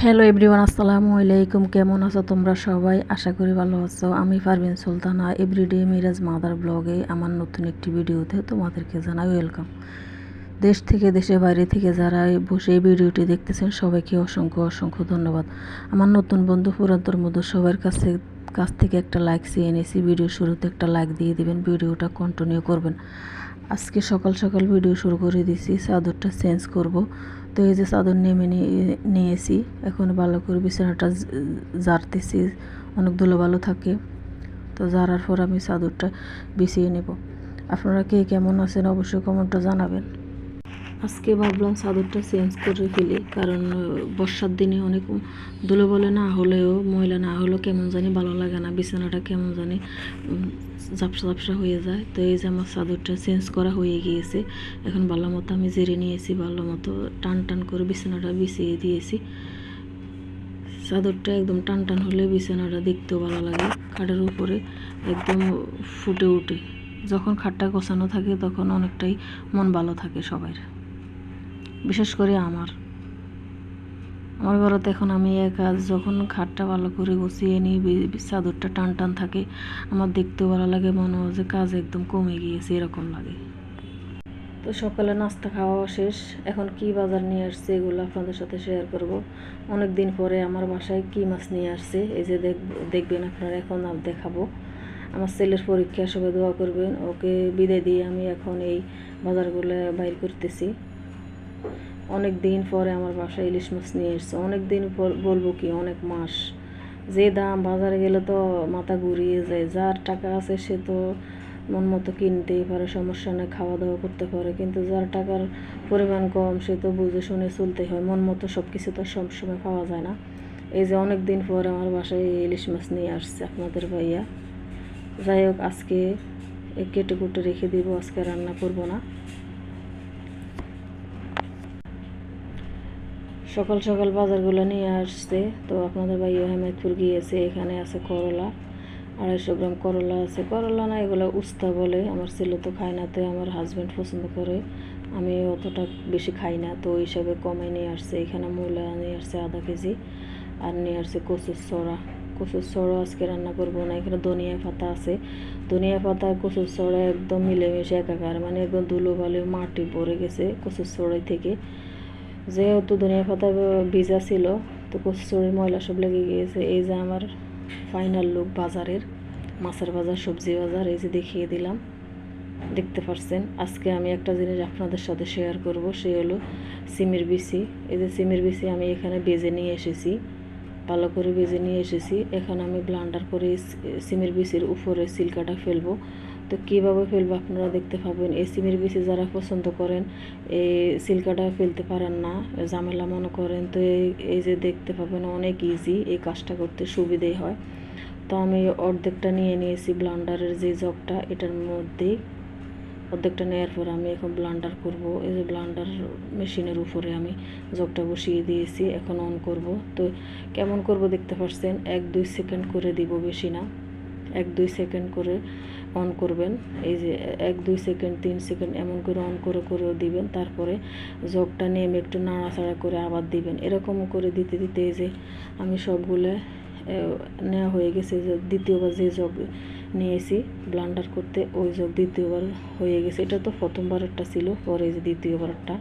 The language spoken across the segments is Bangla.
হ্যালো এভরিওয়ান, আসসালামু আলাইকুম। কেমন আছো তোমরা সবাই? আশা করি ভালো আছো। আমি পারভিন সুলতানা এভরিডে মিরাজ মাদার ব্লগে আমার নতুন একটি ভিডিওতে তোমাদেরকে জানাই ওয়েলকাম দেশ থেকে দেশের বাইরে থেকে যারা বসে ভিডিওটি দেখতেছেন, সবাইকে অসংখ্য অসংখ্য ধন্যবাদ। আমার নতুন বন্ধু পুরাতন বন্ধু সবার কাছে, কাছ থেকে একটা লাইক চেয়ে এনেছি ভিডিও শুরুতে একটা লাইক দিয়ে দিবেন, ভিডিওটা কন্টিনিউ করবেন। আজকে সকাল সকাল ভিডিও শুরু করে দিছি, চাদরটা চেঞ্জ করব। তো এই যে চাদর নেমে নিয়ে- নিয়েছি, এখন ভালো করে বিছানাটা জারতেছি অনেক ধুলো ভালো থাকে। তো জারার পর আমি চাদরটা বিছিয়ে নেব। আপনারা কে কেমন আছেন অবশ্যই কমেন্টটা জানাবেন। আজকে ভাবলাম চাদরটা চেঞ্জ করে ফেলি, কারণ বর্ষার দিনে অনেক ধুলো বলে না হলেও ময়লা না হলেও কেমন জানি ভালো লাগে না, বিছানাটা কেমন জানি ঝাপসা ঝাপসা হয়ে যায়। তো এই যে আমার চাদরটা চেঞ্জ করা হয়ে গিয়েছে, এখন ভালো মতো আমি জেরে নিয়েছি, ভালো মতো টান টান করে বিছানাটা বিছিয়ে দিয়েছি। চাদরটা একদম টান টান হলে বিছানাটা দেখতেও ভালো লাগে, খাটের উপরে একদম ফুটে উঠে যখন খাটটা গোছানো থাকে তখন অনেকটাই মন ভালো থাকে সবার, বিশেষ করে আমার। আমার ঘরতে এখন আমি একা, যখন খাটটা ভালো করে গুছিয়ে নিই চাদরটা টান টান থাকে, আমার দেখতেও ভালো লাগে, মনে হয় যে কাজ একদম কমে গিয়েছে, এরকম লাগে। তো সকালে নাস্তা খাওয়া শেষ, এখন কি বাজার নিয়ে আসছে এগুলো আপনাদের সাথে শেয়ার করব। অনেক দিন পরে আমার বাসায় কি মাছ নিয়ে আসছে, এই যে দেখ, দেখবেন আপনারা, এখন আর দেখাবো। আমার ছেলের পরীক্ষা, সবাই দোয়া করবেন, ওকে বিদায় দিয়ে আমি এখন এই বাজারগুলো বাইর করতেছি। অনেক দিন পরে আমার বাসায় ইলিশ মাছ নিয়ে এসছে। অনেক দিন বলব কি, অনেক মাস। যে দাম বাজারে গেলে তো মাথা ঘুরিয়ে যায়, যার টাকা আছে সে তো মন মতো কিনতেই পারে, সমস্যা নেই খাওয়া দাওয়া করতে পারে। কিন্তু যার টাকার পরিমাণ কম, সে তো বুঝে শুনে চলতে হয়, মন মতো সব কিছু তো সবসময় পাওয়া যায় না। এই যে অনেক দিন পরে আমার বাসায় ইলিশ মাছ নিয়ে আসছে আপনাদের ভাইয়া। যাই হোক, আজকে কেটে কুটে রেখে দিব, আজকে রান্না করব না। সকাল সকাল বাজারগুলো নিয়ে আসছে। তো আপনাদের ভাই হেমায়তপুর গিয়েছে, এখানে আছে করলা। আড়াইশো গ্রাম করলা আছে। করলা না, এগুলো উস্তা বলে। আমার ছেলে তো খায় না, তো আমার হাজব্যান্ড পছন্দ করে। আমি অতটা বেশি খাই না, তো হিসাবে কমে নিয়ে আসছে। এখানে মূলা নিয়ে আসছে আধা কেজি, আর নিয়ে আসছে কচুর ছড়া কচুর ছড়া আজকে রান্না করব না, এখানে ধনিয়া পাতা আছে। ধনিয়া পাতা কচুর ছড়া একদম মিলেমিশে একাকার মানে একদম ধুলো বালি মাটি পড়ে গেছে কচুর ছড়াই থেকে। যেহেতু ধনিয়া পাতা ভিজা ছিল, তো কচুরির ময়লা সব লেগে গিয়েছে। এই যে আমার ফাইনাল লুক বাজারের মাছের বাজার, সবজি বাজার, এই যে দেখিয়ে দিলাম। দেখতে পারছেন? আজকে আমি একটা জিনিস আপনাদের সাথে শেয়ার করব, সে হলো সিমের বিচি। এই যে সিমের বিচি আমি এখানে বেজে নিয়ে এসেছি। ভালো করে বেজে নিয়ে এসেছি। এখন আমি ব্লান্ডার করে সিমের বিচির উপরে সিলকাটা ফেলব। তো কীভাবে ফেলব আপনারা দেখতে পাবেন। এই সিমের যারা পছন্দ করেন, এই সিলকাটা ফেলতে পারেন না, ঝামেলা মনে করেন। তো এই এই যে দেখতে পাবেন অনেক ইজি এই কাজটা করতে সুবিধেই হয়। তো আমি অর্ধেকটা নিয়ে নিয়েছি ব্লান্ডারের যে জগটা, এটার মধ্যেই অর্ধেকটা নেওয়ার পর আমি এখন ব্লান্ডার করব। এই যে ব্লান্ডার মেশিনের উপরে আমি জগটা বসিয়ে দিয়েছি, এখন অন করব। তো কেমন করব দেখতে পাচ্ছেন এক দুই সেকেন্ড করে দিব বেশি না। এক, দুই সেকেন্ড করে অন করবেন। এই যে এক, দুই সেকেন্ড তিন সেকেন্ড এমন করে অন করে, করেও দিবেন। তারপরে জগটা নেমে একটু নাড়াচাড়া করে আবার দিবেন। এরকম করে দিতে দিতে এই যে আমি সবগুলো নেওয়া হয়ে গেছে। যে দ্বিতীয়বার যে জগ নিয়েছি ব্লান্ডার করতে ওই জগ দ্বিতীয়বার হয়ে গেছে। এটা তো প্রথমবারেরটা ছিল, পরে যে দ্বিতীয়বারটা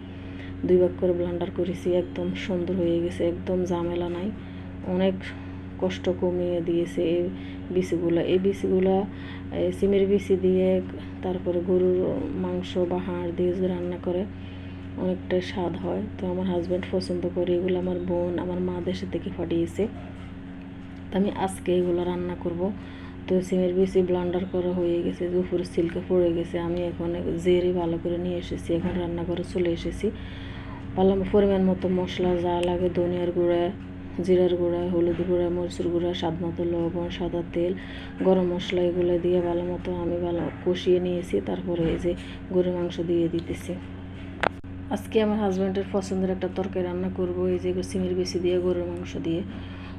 দুই ভাগ করে ব্লান্ডার করেছি, একদম সুন্দর হয়ে গেছে, একদম ঝামেলা নাই। অনেক কষ্ট কমিয়ে দিয়েছে এই বিচিগুলা। এই বিচিগুলা সিমের বিচি দিয়ে তারপরে গরুর মাংস বা হাড় দিয়ে যে রান্না করে অনেকটাই স্বাদ হয়। তো আমার হাজব্যান্ড পছন্দ করে এগুলো আমার বোন, আমার মা দেশে থেকে ফাটিয়েছে তো আমি আজকে এগুলো রান্না করব। তো সিমের বেশি ব্লান্ডার করা হয়ে গেছে যে উপরে সিল্কে পড়ে গেছে। আমি এখন জেরে ভালো করে নিয়ে এসেছি, এখন রান্না করে চলে এসেছি। ভালো পরিমাণ মতো মশলা যা লাগে, ধনিয়ার গুঁড়া জিরার গুঁড়া, হলুদ গুঁড়া, মরিচের গুঁড়া, স্বাদ মতো লবণ, সাদা তেল, গরম মশলা এগুলো দিয়ে ভালো মতো আমি ভালো কষিয়ে নিয়েছি। তারপরে এই যে গরুর মাংস দিয়ে দিতেছি। আজকে আমার হাজব্যান্ডের পছন্দের একটা তরকারি রান্না করব, এই যে সিমের বেশি দিয়ে গরুর মাংস দিয়ে।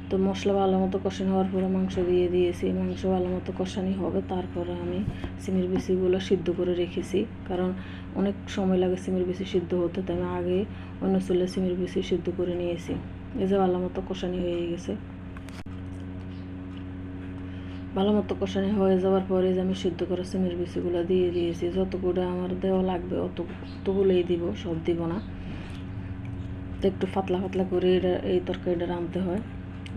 তো মশলা ভালো মতো কষানো হওয়ার পরে মাংস দিয়ে দিয়েছি। মাংস ভালো মতো কষানি হবে, তারপরে আমি সিমের বিচিগুলো সিদ্ধ করে রেখেছি। কারণ অনেক সময় লাগে সিমের বিচি সিদ্ধ হতে, তাই আমি আগে অন্য চুলে সিমের বিচি সিদ্ধ করে নিয়েছি। এই যে ভালো মতো কষানি হয়ে গেছে। ভালো মতো কষানি হয়ে যাওয়ার পরে যে আমি সিদ্ধ করা সিমের বিচিগুলো দিয়ে দিয়েছি, যতগুলো আমার দেওয়া লাগবে অত অতগুলোই দিব, সব দিব না। তো একটু পাতলা পাতলা করে এটা, এই তরকারিটা রাঁধতে হয়।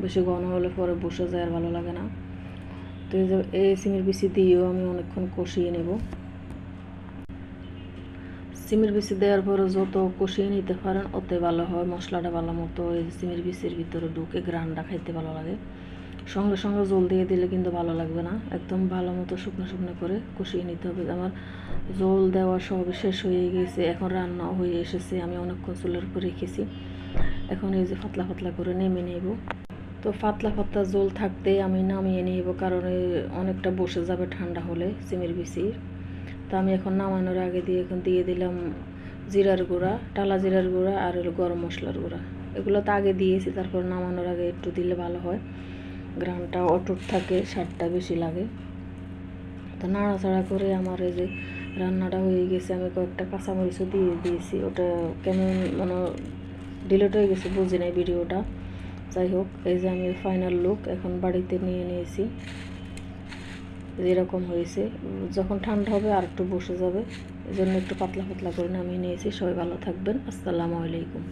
বেশি ঘন হলে পরে বসে যায় আর ভালো লাগে না। তো এই যে এই সিমের বিচি দিয়েও আমি অনেকক্ষণ কষিয়ে নেব। সিমের বিচি দেওয়ার পরে যত কষিয়ে নিতে পারেন অত ভালো হয়। মশলাটা ভালো মতো এই সিমের বিচির ভিতরে ঢুকে গ্রানটা খাইতে ভালো লাগে। সঙ্গে সঙ্গে জল দিয়ে দিলে কিন্তু ভালো লাগবে না। একদম ভালো মতো শুকনো শুকনো করে কষিয়ে নিতে হবে। আমার জল দেওয়া সব শেষ হয়ে গেছে এখন রান্না হয়ে এসেছে। আমি অনেকক্ষণ চুলের উপর রেখেছি। এখন এই যে পাতলা পাতলা করে নেমে নেব। তো পাতলা পাতলা জল থাকতে আমি নামিয়ে নেব, কারণ অনেকটা বসে যাবে ঠান্ডা হলে সিমের বিচির। তো আমি এখন নামানোর আগে দিয়ে এখন দিয়ে দিলাম জিরার গুঁড়া, টালা জিরার গুঁড়া আর হলো গরম মশলার গুঁড়া। এগুলো তো আগে দিয়েছি, তারপর নামানোর আগে একটু দিলে ভালো হয়। গ্রামটা অটুট থাকে, স্বাদটা বেশি লাগে। তো নাড়াচাড়া করে আমার এই যে রান্নাটা হয়ে গেছে, আমি কয়েকটা কাঁচামরিচও দিয়ে দিয়েছি। ওটা কেমন মানে ডিলেট হয়ে গেছে, বুঝি নাই ভিডিওটা। যাই হোক, এই যে আমি ফাইনাল লুক এখন বাড়িতে নিয়ে নিয়েছি। যেরকম হয়েছে যখন ঠান্ডা হবে আর একটু বসে যাবে, এজন্য একটু পাতলা পাতলা করে নামিয়ে নিয়েছি। সবাই ভালো থাকবেন। আসসালামু আলাইকুম।